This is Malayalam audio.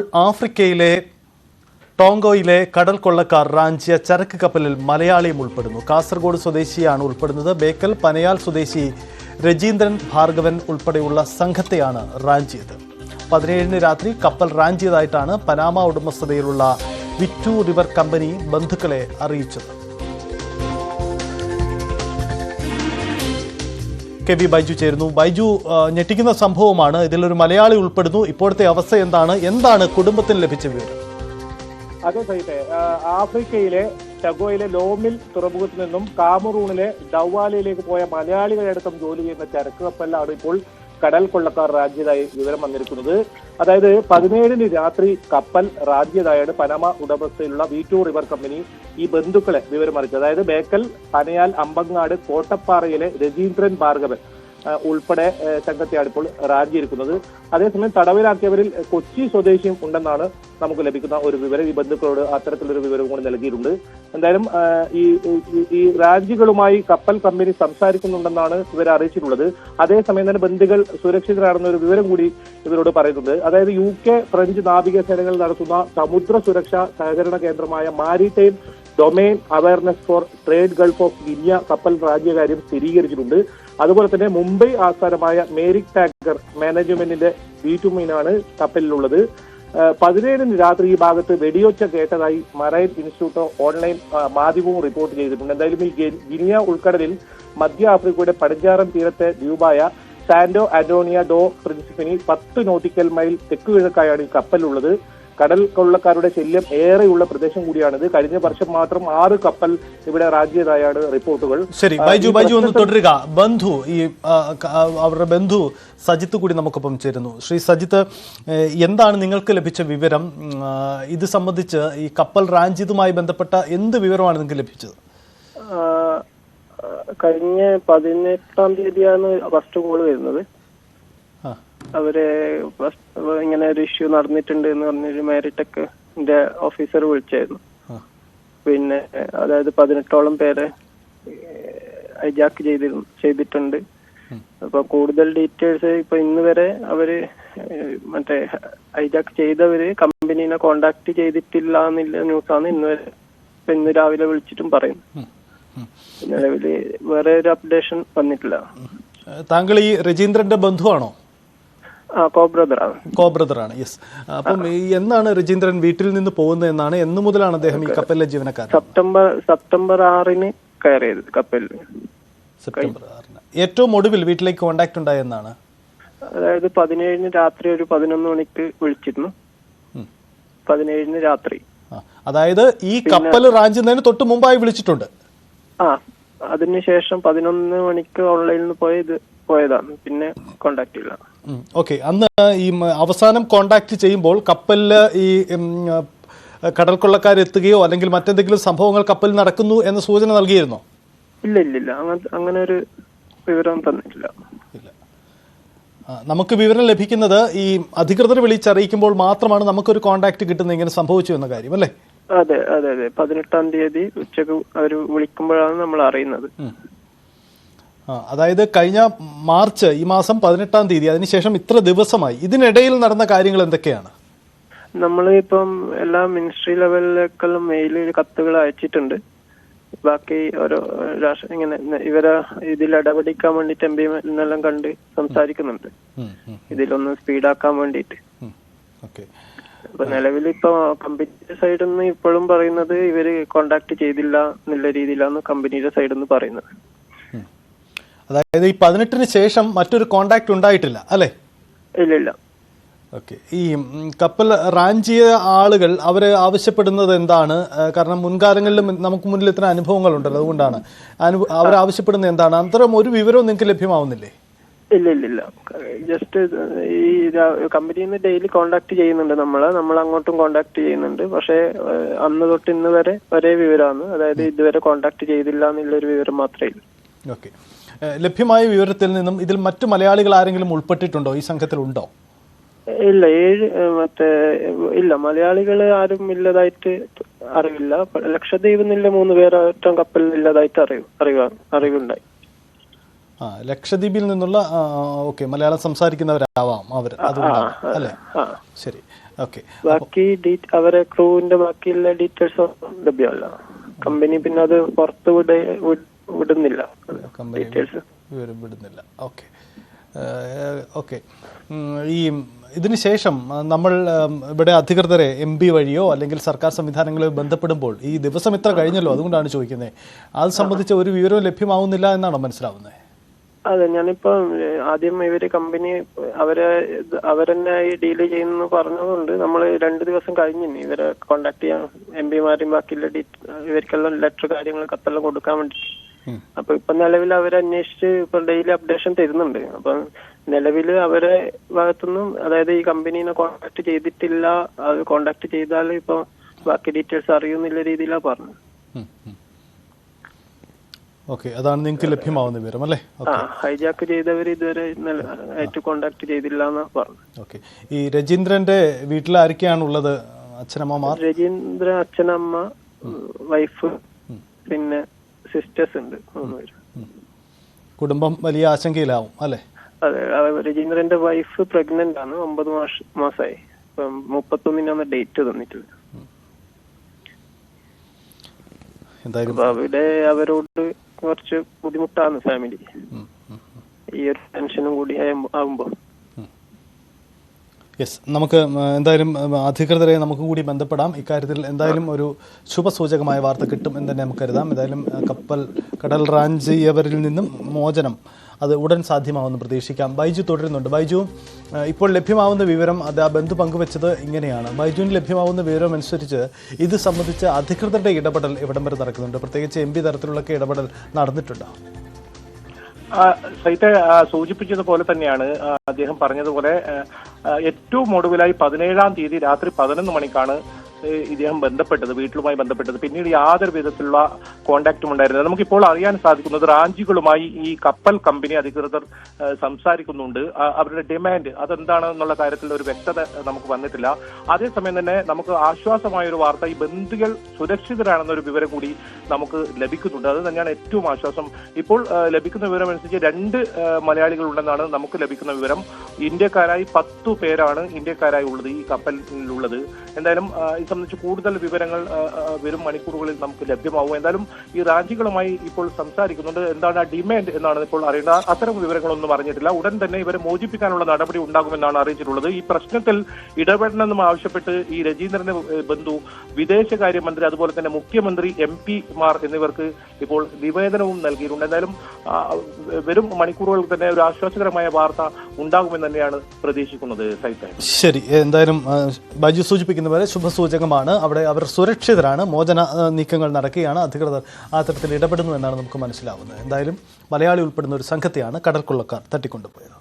ആഫ്രിക്കയിലെ ടോങ്കോയിലെ കടൽ കൊള്ളക്കാർ റാഞ്ചിയ ചരക്ക് കപ്പലിൽ മലയാളിയും ഉൾപ്പെടുന്നു. കാസർഗോഡ് സ്വദേശിയാണ് ഉൾപ്പെടുന്നത്. ബേക്കൽ പനയാൽ സ്വദേശി രജീന്ദ്രൻ ഭാർഗവൻ ഉൾപ്പെടെയുള്ള സംഘത്തെയാണ് റാഞ്ചിയത്. പതിനേഴിന് രാത്രി കപ്പൽ റാഞ്ചിയതായിട്ടാണ് പനാമ ഉടമസ്ഥതയിലുള്ള വിറ്റു റിവർ കമ്പനി ബന്ധുക്കളെ അറിയിച്ചത്. കെ വി ബൈജു ചേരുന്നു. ബൈജു ഞെട്ടിക്കുന്ന സംഭവമാണ്. ഇതിലൊരു മലയാളി ഉൾപ്പെടുന്നു. ഇപ്പോഴത്തെ അവസ്ഥ എന്താണ്? എന്താണ് കുടുംബത്തിന് ലഭിച്ച വിവരം? അതെ സഹിത്തെ ആഫ്രിക്കയിലെ ടഗോയിലെ ലോമിൽ തുറമുഖത്ത് നിന്നും കാമറൂണിലെ ഡവാലയിലേക്ക് പോയ മലയാളികളടക്കം ജോലി ചെയ്യുന്ന ചരക്ക് കപ്പലിലാണ് ഇപ്പോൾ കടൽ കൊള്ളക്കാർ റാഞ്ചിയതായി വിവരം വന്നിരിക്കുന്നത്. അതായത് പതിനേഴിന് രാത്രി കപ്പൽ റാഞ്ചിയതായാണ് പനമ ഉടമസ്ഥയിലുള്ള വി ടു റിവർ കമ്പനി ഈ ബന്ധുക്കളെ വിവരമറിച്ചത് അതായത് ബേക്കൽ പനയാൽ അമ്പങ്ങാട് കോട്ടപ്പാറയിലെ രജീന്ദ്രൻ ഭാർഗവൻ. ഉൾപ്പെടെ സംഘത്തെയാണ് ഇപ്പോൾ റാഞ്ചിയിരിക്കുന്നത്. അതേസമയം തടവിലാക്കിയവരിൽ കൊച്ചി സ്വദേശിയും ഉണ്ടെന്നാണ് നമുക്ക് ലഭിക്കുന്ന ഒരു വിവരം. ഈ ബന്ധുക്കളോട് അത്തരത്തിലൊരു വിവരവും കൂടി നൽകിയിട്ടുണ്ട്. എന്തായാലും ഈ ഈ- റാഞ്ചികളുമായി കപ്പൽ കമ്പനി സംസാരിക്കുന്നുണ്ടെന്നാണ് ഇവരെ അറിയിച്ചിട്ടുള്ളത്. അതേസമയം തന്നെ ബന്ധുക്കൾ സുരക്ഷിതരാണെന്ന ഒരു വിവരം കൂടി ഇവരോട് പറയുന്നുണ്ട്. അതായത് യു കെ ഫ്രഞ്ച് നാവികസേനകൾ നടത്തുന്ന സമുദ്ര സുരക്ഷാ സഹകരണ കേന്ദ്രമായ maritime domain awareness for trade gulf of India കപ്പൽ രാജ്യകാര്യം സ്ഥിരീകരിച്ചിട്ടുണ്ട്. അതുപോലെ തന്നെ മുംബൈ ആസ്ഥാനമായ മേരിക് ടാങ്കർ മാനേജ്മെന്റിന്റെ വീട്ടുമീനാണ് കപ്പലിലുള്ളത് ഏഹ് പതിനേഴിന് രാത്രി ഈ ഭാഗത്ത് വെടിയൊച്ച കേട്ടതായി മറൈൻ ഇൻസ്റ്റിറ്റ്യൂട്ട് ഓൺലൈൻ മാധ്യമവും റിപ്പോർട്ട് ചെയ്തിട്ടുണ്ട്. എന്തായാലും ഈ ഗിനിയ ഉൾക്കടലിൽ മധ്യ ആഫ്രിക്കയുടെ പടിഞ്ഞാറൻ തീരത്തെ ദ്വീപായ സാന്റോ അന്റോണിയ ഡോ പ്രിൻസിപ്പിനി പത്ത് നോട്ടിക്കൽ മൈൽ തെക്കു കിഴക്കായാണ് ഈ കപ്പലുള്ളത്. കടൽ കൊള്ളക്കാരുടെ ശല്യം ഏറെയുള്ള പ്രദേശം കൂടിയാണിത്. കഴിഞ്ഞ വർഷം മാത്രം ആറ് കപ്പൽ ഇവിടെ റാജിയതായാണ് റിപ്പോർട്ടുകൾ. ശരി ബൈജു ബൈജു ഒന്ന് തുടരുക. ബന്ധു ഈ അവരുടെ ബന്ധു സജിത്ത് കൂടി നമുക്കൊപ്പം ചേരുന്നു. ശ്രീ സജിത്ത് എന്താണ് നിങ്ങൾക്ക് ലഭിച്ച വിവരം? ഇത് സംബന്ധിച്ച് ഈ കപ്പൽ റാഞ്ചിതുമായി ബന്ധപ്പെട്ട എന്ത് വിവരമാണ് നിങ്ങൾക്ക് ലഭിച്ചത്? കഴിഞ്ഞ പതിനെട്ടാം തീയതിയാണ് ഫസ്റ്റ് കോൾ വരുന്നത്. അവർ ഇങ്ങനെ ഒരു ഇഷ്യൂ നടന്നിട്ടുണ്ട് എന്ന് പറഞ്ഞൊരു മാരിടെക്കിന്റെ ഓഫീസർ വിളിച്ചായിരുന്നു. പിന്നെ അതായത് പതിനെട്ടോളം പേരെ ഹൈജാക്ക് ചെയ്തിരുന്നു ചെയ്തിട്ടുണ്ട്. അപ്പൊ കൂടുതൽ ഡീറ്റെയിൽസ് ഇപ്പൊ ഇന്ന് വരെ അവർ മറ്റേ ഹൈജാക്ക് ചെയ്തവര് കമ്പനീനെ കോണ്ടാക്ട് ചെയ്തിട്ടില്ല എന്നുള്ള ന്യൂസാണ് ഇന്ന് വരെ. ഇപ്പൊ ഇന്ന് രാവിലെ വിളിച്ചിട്ടും പറയുന്നു. നിലവിൽ വേറെ ഒരു അപ്ഡേഷൻ വന്നിട്ടില്ല. താങ്കൾ ഈ രജീന്ദ്രന്റെ ബന്ധുവാണോ? കോ ബ്രദറാണ് യെസ് അപ്പം എന്നാണ് രജീന്ദ്രൻ വീട്ടിൽ നിന്ന് പോകുന്നത് എന്നാണ് എന്ന് മുതലാണ് അദ്ദേഹം ഈ കപ്പലിലെ ജീവനക്കാരൻ? സെപ്റ്റംബർ സെപ്റ്റംബർ ആറിന് കയറിയത് കപ്പലിൽ. സെപ്റ്റംബർ ആറിന്. ഏറ്റവും ഒടുവിൽ വീട്ടിലേക്ക് കോണ്ടാക്ട് ഉണ്ടായെന്നാണ് അതായത് പതിനേഴിന് രാത്രി ഒരു പതിനൊന്ന് മണിക്ക് വിളിച്ചിരുന്നു. പതിനേഴിന് രാത്രി. അതായത് ഈ കപ്പൽ റാഞ്ചുന്നതിന് തൊട്ട് മുമ്പായി വിളിച്ചിട്ടുണ്ട്. ആ അതിനുശേഷം പതിനൊന്ന് മണിക്ക് ഓൺലൈനിൽ നിന്ന് പോയത് പോയതാണ് പിന്നെ കോണ്ടാക്ട് ഇല്ല. ഓക്കെ അന്ന് ഈ അവസാനം കോണ്ടാക്ട് ചെയ്യുമ്പോൾ കപ്പലിൽ ഈ കടൽ കൊള്ളക്കാർ എത്തുകയോ അല്ലെങ്കിൽ മറ്റെന്തെങ്കിലും സംഭവങ്ങൾ കപ്പലിൽ നടക്കുന്നു എന്ന സൂചന നൽകിയിരുന്നോ? ഇല്ല ഇല്ല ഇല്ല. അങ്ങനെ ഒരു വിവരം തന്നിട്ടില്ല. ഇല്ല. നമുക്ക് വിവരം ലഭിക്കുന്നത് ഈ അധികൃതർ വിളിച്ചറിയിക്കുമ്പോൾ മാത്രമാണ് നമുക്കൊരു കോണ്ടാക്ട് കിട്ടുന്നത് ഇങ്ങനെ സംഭവിച്ചു എന്ന കാര്യം അല്ലേ? അതെ അതെ അതെ. പതിനെട്ടാം തീയതി ഉച്ചയ്ക്ക് അവർ വിളിക്കുമ്പോഴാണ് നമ്മൾ അറിയുന്നത്. അതായത് കഴിഞ്ഞ മാർച്ച് ഈ മാസം പതിനെട്ടാം തീയതി അതിനുശേഷം ഇത്ര ദിവസമായി. ഇതിനിടയിൽ നടന്ന കാര്യങ്ങൾ എന്തൊക്കെയാണ്? നമ്മൾ ഇപ്പം എല്ലാ മിനിസ്ട്രി ലെവലിലേക്കെല്ലാം മെയിൽ കത്തുകൾ അയച്ചിട്ടുണ്ട്. ബാക്കി ഓരോ രാഷ്ട്ര ഇങ്ങനെ ഇവരെ ഇതിൽ ഇടപെടിക്കാൻ വേണ്ടിട്ട് എം പി എന്നെല്ലാം കണ്ട് സംസാരിക്കുന്നുണ്ട്. ഇതിലൊന്ന് സ്പീഡാക്കാൻ വേണ്ടിട്ട് അപ്പൊ നിലവിൽ ഇപ്പൊ കമ്പനിയുടെ സൈഡിൽ നിന്ന് ഇപ്പോഴും പറയുന്നത് ഇവർ കോണ്ടാക്ട് ചെയ്തില്ല എന്നുള്ള രീതിയിലാണ് കമ്പനിയുടെ സൈഡിൽ നിന്ന് പറയുന്നത്. അതായത് ഈ പതിനെട്ടിന് ശേഷം മറ്റൊരു കോണ്ടാക്ട് ഉണ്ടായിട്ടില്ല അല്ലേ? ഇല്ല ഇല്ല ഓക്കെ. ഈ കപ്പൽ റാഞ്ചിയ ആളുകൾ അവർ ആവശ്യപ്പെടുന്നത് എന്താണ്? കാരണം മുൻകാലങ്ങളിലും നമുക്ക് മുന്നിൽ ഇത്ര അനുഭവങ്ങളുണ്ടല്ലോ അതുകൊണ്ടാണ്. അനു അവർ ആവശ്യപ്പെടുന്നത് എന്താണ്? അത്തരം ഒരു വിവരവും നിങ്ങൾക്ക് ലഭ്യമാവുന്നില്ലേ? ഇല്ല ഇല്ല ഇല്ല ജസ്റ്റ് ഈ കമ്പനിയിൽ നിന്ന് ഡെയിലി കോണ്ടാക്ട് ചെയ്യുന്നുണ്ട് നമ്മൾ നമ്മൾ അങ്ങോട്ടും കോണ്ടാക്ട് ചെയ്യുന്നുണ്ട്. പക്ഷേ അന്ന് തൊട്ട് ഇന്ന് വരെ ഒരേ വിവരമാണ്. അതായത് ഇതുവരെ കോണ്ടാക്ട് ചെയ്തില്ല എന്നുള്ളൊരു വിവരം മാത്രമേ ഉള്ളൂ. ഓക്കെ. ലഭ്യമായ വിവരത്തിൽ നിന്നും ഇതിൽ മറ്റു മലയാളികൾ ആരെങ്കിലും ഉൾപ്പെട്ടിട്ടുണ്ടോ? ഈ സംഘത്തിലുണ്ടോ? ഇല്ല ഏഴ് മറ്റേ ഇല്ല മലയാളികൾ ആരും ഇല്ലതായിട്ട് അറിവില്ല. ലക്ഷദ്വീപ് നിന്നുള്ള മൂന്ന് പേര് ഒറ്റ കപ്പലിൽ ഇല്ലതായിട്ട് അറിവ് അറിവ് അറിവുണ്ടായി. ആ ലക്ഷദ്വീപിൽ നിന്നുള്ള ഓക്കെ മലയാളം സംസാരിക്കുന്നവരാവാം അവർ അല്ലേ? ശരി ഓക്കെ. ബാക്കി ഡീറ്റ് അവരെ ക്രൂവിന്റെ ബാക്കിയുള്ള ഡീറ്റെയിൽസ് ലഭ്യമല്ല. കമ്പനി പിന്നെ അത് പുറത്ത് വിട വിടുന്നില്ല. കമ്പനി വിവരം വിടുന്നില്ല ഓക്കെ ഓക്കെ ഈ ഇതിന് ശേഷം നമ്മൾ ഇവിടെ അധികൃതരെ എം പി വഴിയോ അല്ലെങ്കിൽ സർക്കാർ സംവിധാനങ്ങളോ ബന്ധപ്പെടുമ്പോൾ ഈ ദിവസം ഇത്ര കഴിഞ്ഞല്ലോ അതുകൊണ്ടാണ് ചോദിക്കുന്നത് അത് സംബന്ധിച്ച ഒരു വിവരവും ലഭ്യമാവുന്നില്ല എന്നാണോ മനസ്സിലാവുന്നത് അതെ ഞാനിപ്പോ ആദ്യം ഇവർ കമ്പനി അവരെ അവരെന്നെ ഡീൽ ചെയ്യുന്നു പറഞ്ഞതുകൊണ്ട് നമ്മൾ രണ്ട് ദിവസം കഴിഞ്ഞു ഇവരെ കോണ്ടാക്ട് ചെയ്യാൻ എം പിമാരെയും ബാക്കിയുള്ള ഇവർക്കെല്ലാം ലെറ്റർ കാര്യങ്ങൾ കത്തെല്ലാം കൊടുക്കാൻ വേണ്ടി. അപ്പൊ ഇപ്പൊ നിലവിൽ അവർ അന്വേഷിച്ച് ഇപ്പൊ ഡെയിലി അപ്ഡേഷൻ തരുന്നുണ്ട്. അപ്പൊ നിലവിൽ അവരെ ഭാഗത്തുനിന്നും അതായത് ഈ കമ്പനീനെ കോണ്ടാക്ട് ചെയ്തിട്ടില്ല അത് കോണ്ടാക്ട് ചെയ്താൽ ഇപ്പൊ ബാക്കി ഡീറ്റെയിൽസ് അറിയുന്നില്ല രീതിയിലാ പറഞ്ഞു ഓക്കെ അതാണ് നിങ്ങൾക്ക് ലഭ്യമാവുന്ന വിവരം അല്ലേ? ഹൈജാക്ക് ചെയ്തവർ ഇതുവരെ ഏറ്റവും ആയിട്ട് കോണ്ടാക്ട് ചെയ്തില്ല എന്ന് പറഞ്ഞു ഓക്കെ ഈ രജീന്ദ്രന്റെ വീട്ടിൽ ആരൊക്കെയാണുള്ളത് അച്ഛനമ്മമാർ? രജീന്ദ്ര അച്ഛനമ്മ വൈഫ് പിന്നെ സിസ്റ്റേഴ്സ് ഉണ്ട് മൂന്ന് പേര്. കുടുംബം വലിയ ആശങ്കയിലാവും അല്ലേ? അതെ രജീന്ദ്രന്റെ വൈഫ് പ്രഗ്നന്റ് ആണ്. ഒമ്പത് മാസ മാസമായി മുപ്പത്തൊന്നിനാണ് ഡേറ്റ് തന്നിട്ടുള്ളത് അവിടെ അവരോട് കുറച്ച് ബുദ്ധിമുട്ടാണ് ഫാമിലി. ഈ ഒരു ടെൻഷനും കൂടി ആകുമ്പോ യെസ് നമുക്ക് എന്തായാലും അധികൃതരെ നമുക്ക് കൂടി ബന്ധപ്പെടാം. ഇക്കാര്യത്തിൽ എന്തായാലും ഒരു ശുഭസൂചകമായ വാർത്ത കിട്ടും എന്ന് തന്നെ നമുക്ക് കരുതാം. എന്തായാലും കപ്പൽ കടൽ റാഞ്ചിയവരിൽ നിന്നും മോചനം അത് ഉടൻ സാധ്യമാവുമെന്ന് പ്രതീക്ഷിക്കാം. ബൈജു തുടരുന്നുണ്ട്. ബൈജു ഇപ്പോൾ ലഭ്യമാവുന്ന വിവരം അത് ആ ബന്ധു പങ്കുവച്ചത് ഇങ്ങനെയാണ്. ബൈജുവിന് ലഭ്യമാവുന്ന വിവരം അനുസരിച്ച് ഇത് സംബന്ധിച്ച് അധികൃതരുടെ ഇടപെടൽ ഇവിടം വരെ നടക്കുന്നുണ്ട്. പ്രത്യേകിച്ച് എം പി തരത്തിലുള്ളൊക്കെ ഇടപെടൽ നടന്നിട്ടുണ്ട്? സൈറ്റ് സൂചിപ്പിച്ചതുപോലെ തന്നെയാണ്. അദ്ദേഹം പറഞ്ഞതുപോലെ ഏറ്റവും ഒടുവിലായി പതിനേഴാം തീയതി രാത്രി പതിനൊന്ന് മണിക്കാണ് ഇദ്ദേഹം ബന്ധപ്പെട്ടത് വീട്ടിലുമായി ബന്ധപ്പെട്ടത്. പിന്നീട് യാതൊരു വിധത്തിലുള്ള കോണ്ടാക്റ്റും ഉണ്ടായിരുന്നില്ല. നമുക്കിപ്പോൾ അറിയാൻ സാധിക്കുന്നത് റാഞ്ചികളുമായി ഈ കപ്പൽ കമ്പനി അധികൃതർ സംസാരിക്കുന്നുണ്ട്. അവരുടെ ഡിമാൻഡ് അതെന്താണെന്നുള്ള കാര്യത്തിൽ ഒരു വ്യക്തത നമുക്ക് വന്നിട്ടില്ല. അതേസമയം തന്നെ നമുക്ക് ആശ്വാസമായ ഒരു വാർത്ത ഈ ബന്ധുക്കൾ സുരക്ഷിതരാണെന്നൊരു വിവരം കൂടി നമുക്ക് ലഭിക്കുന്നുണ്ട്. അത് തന്നെയാണ് ഏറ്റവും ആശ്വാസം. ഇപ്പോൾ ലഭിക്കുന്ന വിവരം അനുസരിച്ച് രണ്ട് മലയാളികൾ ഉണ്ടെന്നാണ് നമുക്ക് ലഭിക്കുന്ന വിവരം. ഇന്ത്യക്കാരായി പത്തു പേരാണ് ഇന്ത്യക്കാരായി ഉള്ളത് ഈ കപ്പലിലുള്ളത്. എന്തായാലും സംബന്ധിച്ച് കൂടുതൽ വിവരങ്ങൾ വരും മണിക്കൂറുകളിൽ നമുക്ക് ലഭ്യമാവും. എന്തായാലും ഈ റാഞ്ചികളുമായി ഇപ്പോൾ സംസാരിക്കുന്നുണ്ട്. എന്താണ് ആ ഡിമാൻഡ് എന്നാണ് ഇപ്പോൾ അറിയുന്നത് അത്തരം വിവരങ്ങളൊന്നും അറിഞ്ഞിട്ടില്ല. ഉടൻ തന്നെ ഇവരെ മോചിപ്പിക്കാനുള്ള നടപടി ഉണ്ടാകുമെന്നാണ് അറിയിച്ചിട്ടുള്ളത്. ഈ പ്രശ്നത്തിൽ ഇടപെടണമെന്നും ആവശ്യപ്പെട്ട് ഈ രജീന്ദ്രന്റെ ബന്ധു വിദേശകാര്യമന്ത്രി അതുപോലെ തന്നെ മുഖ്യമന്ത്രി എം പിമാർ എന്നിവർക്ക് ഇപ്പോൾ നിവേദനവും നൽകിയിട്ടുണ്ട്. എന്തായാലും വരും മണിക്കൂറുകളിൽ തന്നെ ഒരു ആശ്വാസകരമായ വാർത്ത ഉണ്ടാകുമെന്ന് തന്നെയാണ് പ്രതീക്ഷിക്കുന്നത്. ശരി. എന്തായാലും ബജു സൂചിപ്പിക്കുന്ന പോലെ ശുഭസൂചകമാണ് അവിടെ അവർ സുരക്ഷിതരാണ്. മോചന നീക്കങ്ങൾ നടക്കുകയാണ്. അധികൃതർ ആ തരത്തിൽ ഇടപെടുന്നു എന്നാണ് നമുക്ക് മനസ്സിലാവുന്നത്. എന്തായാലും മലയാളി ഉൾപ്പെടുന്ന ഒരു സംഘത്തെയാണ് കടൽക്കൊള്ളക്കാർ തട്ടിക്കൊണ്ടുപോയത്.